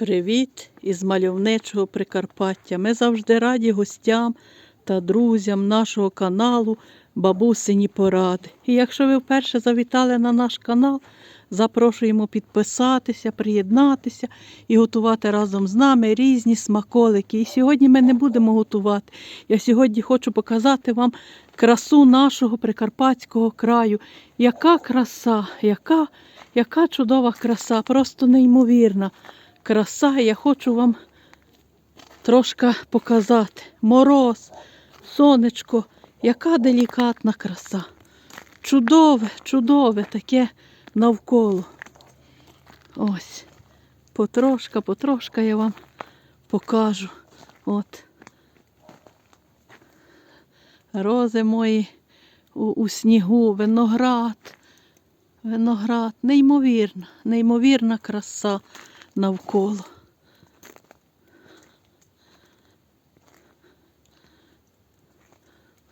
Привіт із мальовничого Прикарпаття. Ми завжди раді гостям та друзям нашого каналу Бабусині Поради. І якщо ви вперше завітали на наш канал, запрошуємо підписатися, приєднатися і готувати разом з нами різні смаколики. І сьогодні ми не будемо готувати. Я сьогодні хочу показати вам красу нашого прикарпатського краю. Яка краса, яка, яка чудова краса, просто неймовірна краса. Я хочу вам трошки показати. Мороз, сонечко, яка делікатна краса. Чудове, чудове таке навколо. Ось. Потрошка, потрошка я вам покажу. От. Рози мої у, у снігу, виноград. Виноград. Неймовірна, неймовірна краса навколо.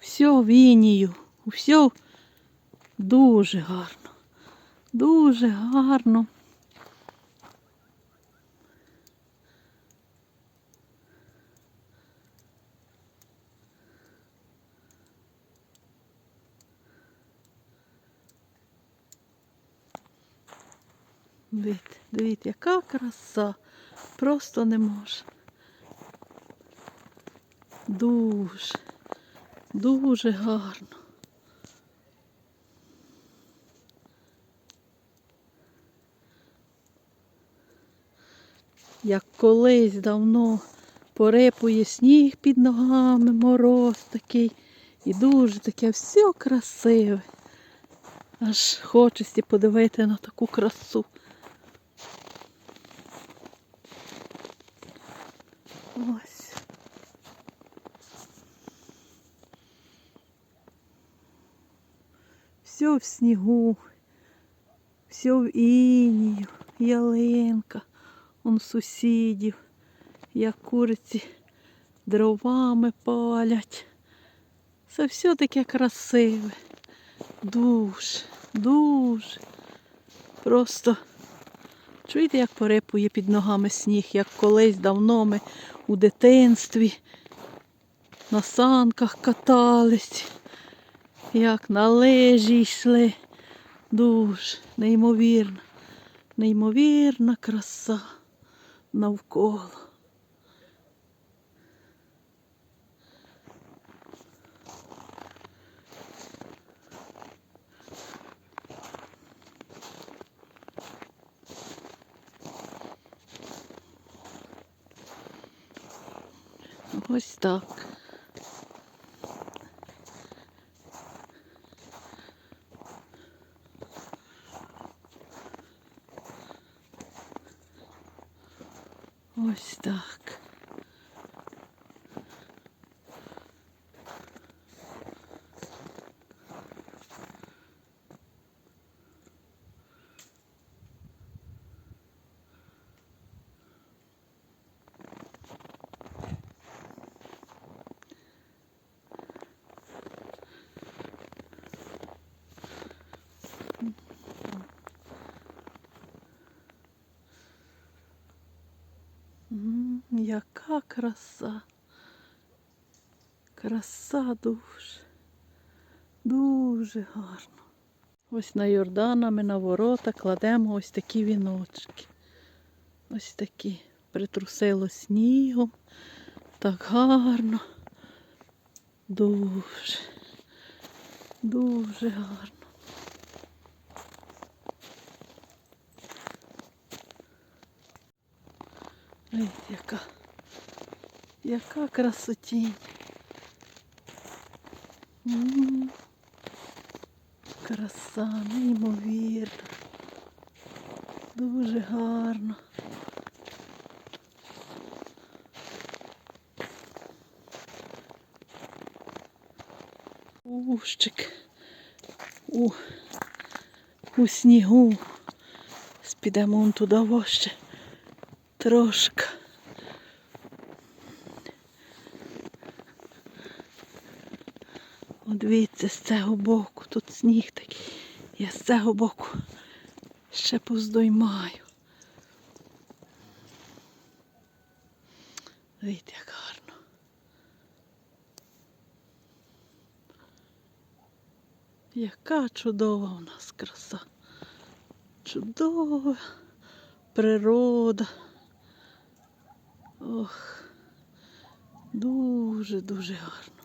Все вінію, все дуже гарно, дуже гарно. Дивіться, дивіться, яка краса. Просто не може. Дуже, дуже гарно. Як колись давно порипує сніг під ногами, мороз такий. І дуже таке все красиве. Аж хочеться подивити на таку красу. Ось. Все в снігу, все в інію, ялинка, он сусідів, як куриці дровами палять. Це все таке красиве. Дуже, дуже. Просто чуєте, як порипує під ногами сніг, як колись давно ми у дитинстві на санках катались, як на лижі йшли. Дуже неймовірна, неймовірна краса навколо. Ось так. Ось так. М, Яка краса. Краса дуже. Дуже гарно. Ось на Йордана ми на ворота кладемо ось такі віночки. Ось такі. Притрусило снігом. Так гарно. Дуже. Дуже гарно. Ой, яка, яка красотінь. Краса, неймовірна. Дуже гарно. Ущик у, у снігу. Спідемо туди вище. Трошки. От дивіться, з цього боку, тут сніг такий. Я з цього боку ще поздоймаю. Дивіться, як гарно. Яка чудова у нас краса. Чудова природа. Ох, дуже-дуже гарно.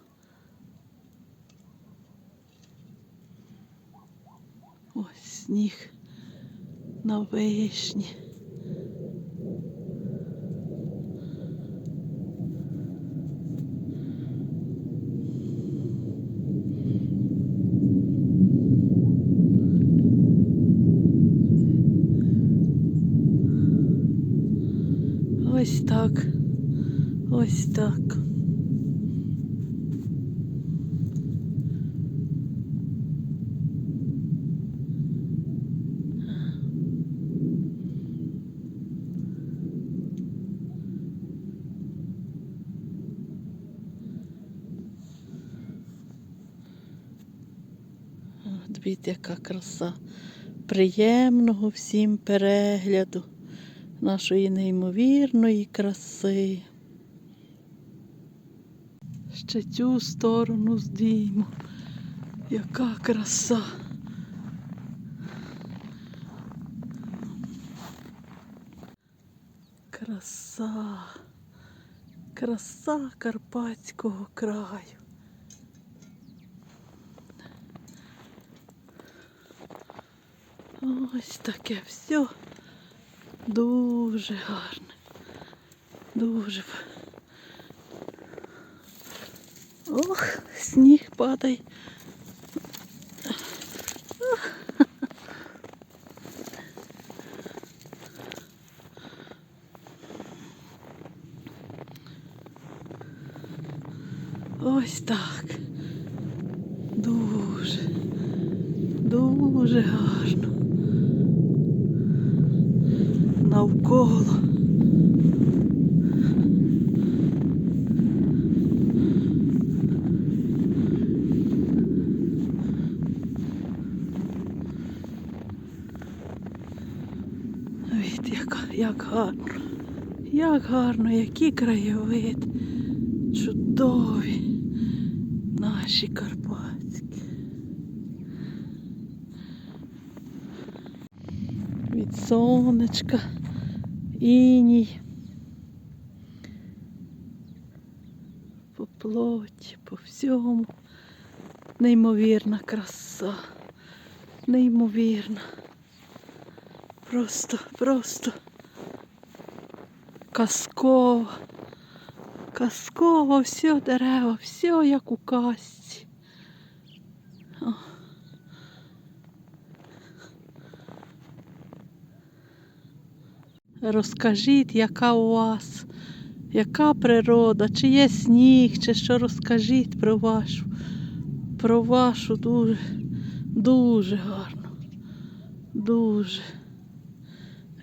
Ось сніг на вишні. Ось так. Ось так. От яка краса. Приємного всім перегляду нашої неймовірної краси. Ще цю сторону здійму. Яка краса. Краса. Краса Карпатського краю. Ось таке все дуже гарне. Дуже. Ох, сніг падає. Ось так. Дуже, дуже гарно. Від, як, як гарно. Як гарно, який краєвид. Чудові наші карпатські. Від сонечка, іній. По плоті, по всьому. Неймовірна краса. Неймовірна. Просто, просто казково. Казково, все дерева, все як у казці. Розкажіть, яка у вас, яка природа, чи є сніг, чи що розкажіть про вашу, про вашу дуже, дуже гарно. Дуже.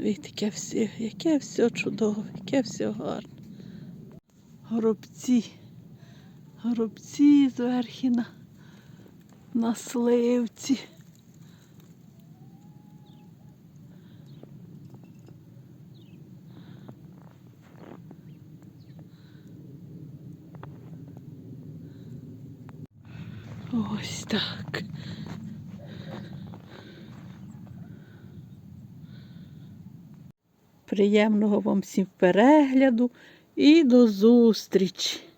Від яке все, яке все чудове, яке все гарне. Горобці. Горобці зверхи на, на сливці. Ось так. Приємного вам всім перегляду і до зустрічі!